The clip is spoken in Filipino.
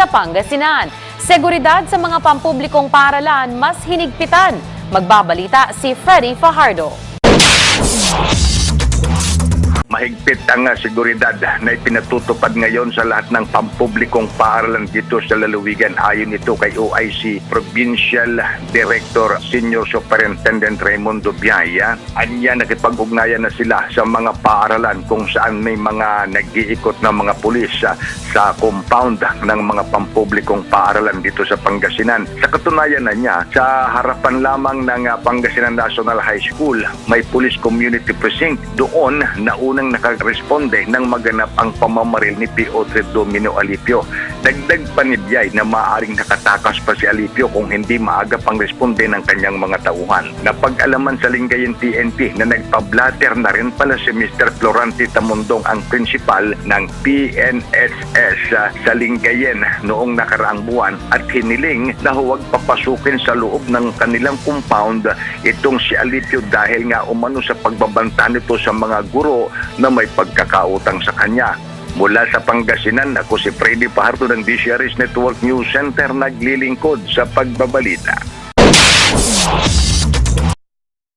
sa Pangasinan. Seguridad sa mga pampublikong paaralan mas hinigpitan. Magbabalita si Freddy Fajardo. Mahigpit ang uh, seguridad na ipinatutupad ngayon sa lahat ng pampublikong paaralan dito sa lalawigan ayon ito kay OIC Provincial Director Senior Superintendent Raimundo Biaya. Anya nakipag-ugnayan na sila sa mga paaralan kung saan may mga nag-iikot na mga pulis uh, sa compound ng mga pampublikong paaralan dito sa Pangasinan. Sa katunayan na niya, sa harapan lamang ng uh, Pangasinan National High School, may Police Community Precinct. Doon, naunang nakaresponde nang maganap ang pamamaril ni P.O. Domino Alipio. Dagdag panibiyay na maaring nakatakas pa si Alipio kung hindi maaga pang responde ng kanyang mga tauhan. Napag-alaman sa Lingayen PNP na nagpablatter na rin pala si Mr. Florante Tamundong ang principal ng PNSS uh, sa Lingayen noong nakaraang buwan at hiniling na huwag papasukin sa loob ng kanilang compound itong si Alipio dahil nga umano sa pagbabanta nito sa mga guro na may pagkakautang sa kanya. Mula sa Pangasinan, ako si Freddy Paharto ng DCRS Network News Center naglilingkod sa pagbabalita.